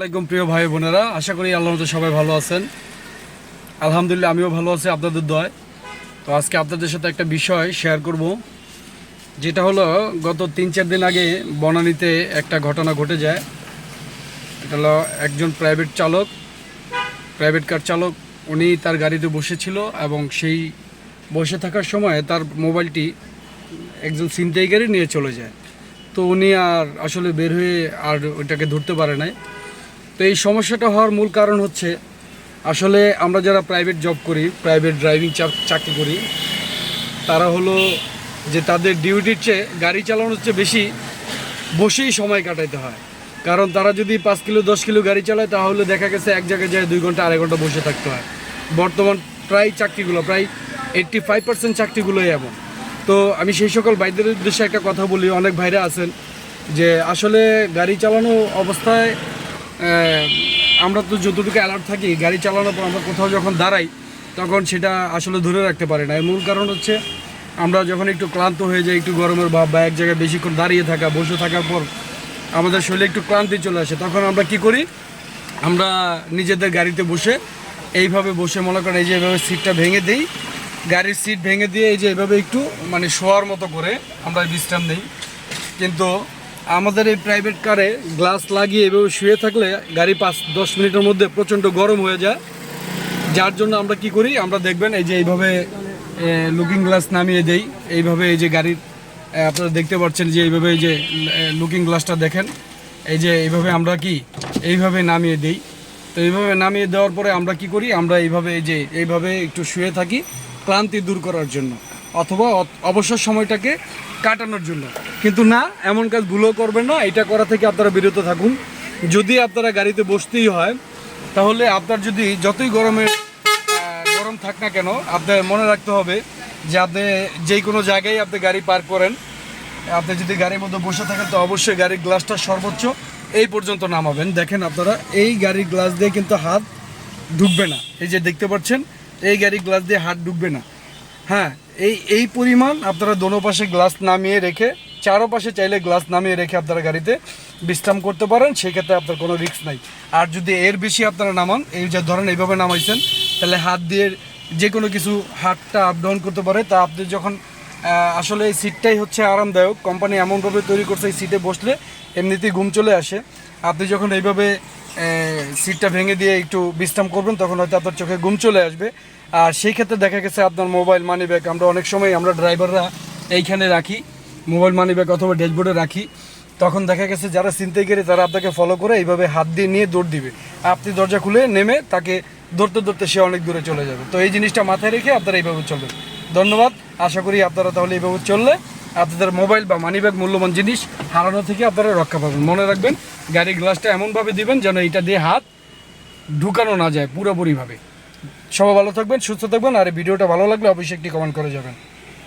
আসসালামাইকুম প্রিয় ভাই বোনেরা, আশা করি আল্লাহ মতো সবাই ভালো আছেন। আলহামদুলিল্লাহ, আমিও ভালো আছি আপনাদের দয় তো আজকে আপনাদের সাথে একটা বিষয় শেয়ার করব, যেটা হলো গত তিন চার দিন আগে বনানীতে একটা ঘটনা ঘটে যায়। এটা হলো একজন প্রাইভেট চালক প্রাইভেট কার চালক, উনি তার গাড়িতে বসেছিল এবং সেই বসে থাকার সময় তার মোবাইলটি একজন ছিনতাইকারী নিয়ে চলে যায়। তো উনি আর আসলে বের হয়ে আর ওইটাকে ধরতে পারে নাই। তো এই সমস্যাটা হওয়ার মূল কারণ হচ্ছে, আসলে আমরা যারা প্রাইভেট জব করি প্রাইভেট ড্রাইভিং চাকরি করি, তারা হলো যে তাদের ডিউটির চেয়ে গাড়ি চালানোর চেয়ে বেশি বসেই সময় কাটাইতে হয়। কারণ তারা যদি পাঁচ কিলো, দশ কিলো গাড়ি চালায়, তাহলে দেখা গেছে এক জায়গায় যায় দুই ঘণ্টা, আড়াই ঘণ্টা বসে থাকতে হয়। বর্তমান প্রায় চাকরিগুলো, প্রায় এইট্টি ফাইভ পার্সেন্ট চাকরিগুলোই এমন। তো আমি সেই সকল ভাইদের উদ্দেশ্যে একটা কথা বলি, অনেক ভাইরা আছেন যে আসলে গাড়ি চালানো অবস্থায় আমরা তো যতটুকু অ্যালার্ট থাকি, গাড়ি চালানোর পর আমরা কোথাও যখন দাঁড়াই, তখন সেটা আসলে ধরে রাখতে পারি না। এর মূল কারণ হচ্ছে, আমরা যখন একটু ক্লান্ত হয়ে যাই, একটু গরমের ভাব বা এক জায়গায় বেশিক্ষণ দাঁড়িয়ে থাকা, বসে থাকার পর আমাদের শরীরে একটু ক্লান্তি চলে আসে, তখন আমরা কি করি? আমরা নিজেদের গাড়িতে বসে এইভাবে বসে, মনে করেন এই যে এইভাবে সিটটা ভেঙে দিই, গাড়ির সিট ভেঙে দিয়ে এই যে এভাবে একটু মানে শোয়ার মতো করে আমরা বিশ্রাম নেই। কিন্তু আমাদের এই প্রাইভেট কারে গ্লাস লাগিয়ে এভাবে শুয়ে থাকলে গাড়ি পাঁচ, দশ মিনিটের মধ্যে প্রচণ্ড গরম হয়ে যায়। যার জন্য আমরা কি করি, আমরা দেখবেন এই যে এইভাবে লুকিং গ্লাস নামিয়ে দেই। এইভাবে এই যে গাড়ির আপনারা দেখতে পাচ্ছেন যে এইভাবে এই যে লুকিং গ্লাসটা দেখেন। এই যে এইভাবে আমরা কি, এইভাবে নামিয়ে দেই। তো এইভাবে নামিয়ে দেওয়ার পরে আমরা কি করি, আমরা এইভাবে এই যে, এইভাবে একটু শুয়ে থাকি ক্লান্তি দূর করার জন্য। অথবা অবসর সময়টাকে কাটানোর জন্য। কিন্তু না এমন কাজ ভুলও করবেন না এটা করা থেকে আপনারা বিরত থাকুন। যদি আপনারা গাড়িতে বসতেই হয় তাহলে আপনার যদি যতই গরমের আহ, গরম থাক না কেন আপনার মনে রাখতে হবে যে আপনি যে কোনো জায়গায় আপনি গাড়ি পার্ক করেন। আপনি যদি গাড়ির মধ্যে বসে থাকেন তো অবশ্যই গাড়ির গ্লাসটা সর্বোচ্চ এই পর্যন্ত নামাবেন। দেখেন আপনারা এই গাড়ির গ্লাস দিয়ে কিন্তু হাত ঢুকবে না। এই যে দেখতে পাচ্ছেন এই গাড়ির গ্লাস দিয়ে হাত ঢুকবে না। হ্যাঁ এই এই পরিমাণ আপনারা দোনো পাশে গ্লাস নামিয়ে রেখে, চারো পাশে চাইলে গ্লাস নামিয়ে রেখে আপনারা গাড়িতে বিশ্রাম করতে পারেন, সেক্ষেত্রে আপনার কোনো রিস্ক নাই। আর যদি এর বেশি আপনারা নামান, এই যে ধরেন এইভাবে নামাইছেন, তাহলে হাত দিয়ে যে কোনো কিছু হাতটা আপ ডাউন করতে পারে। তা আপনি যখন আসলে এই সিটটাই হচ্ছে আরামদায়ক কোম্পানি এমনভাবে তৈরি করছে, এই সিটে বসলে এমনিতেই ঘুম চলে আসে। আপনি যখন এইভাবে সিটটা ভেঙে দিয়ে একটু বিশ্রাম করবেন, তখন হয়তো আপনার চোখে ঘুম চলে আসবে। আর সেই ক্ষেত্রে দেখা গেছে আপনার মোবাইল মানি ব্যাগ আমরা অনেক সময় আমরা ড্রাইভাররা এইখানে রাখি মোবাইল মানি ব্যাগ অথবা ড্যাশবোর্ডে রাখি। তখন দেখা গেছে যারা চিনতে গেলে তারা আপনাকে ফলো করে এইভাবে হাত দিয়ে নিয়ে দৌড় দিবে। আপনি দরজা খুলে নেমে তাকে ধরতে ধরতে সে অনেক দূরে চলে যাবে। তো এই জিনিসটা মাথায় রেখে আপনারা এইভাবে চলবেন। ধন্যবাদ। আশা করি আপনারা তাহলে এইভাবে চললে আপনাদের মোবাইল বা মানিব্যাগ মূল্যবান জিনিস হারানো থেকে আপনারা রক্ষা পাবেন। মনে রাখবেন, গাড়ির গ্লাসটা এমনভাবে দিবেন যেন এটা দিয়ে হাত ঢুকানো না যায় পুরোপুরিভাবে। সবাই ভালো থাকবেন, সুস্থ থাকবেন, আর ভিডিওটা ভালো লাগলে অবশ্যই একটি কমেন্ট করে যাবেন।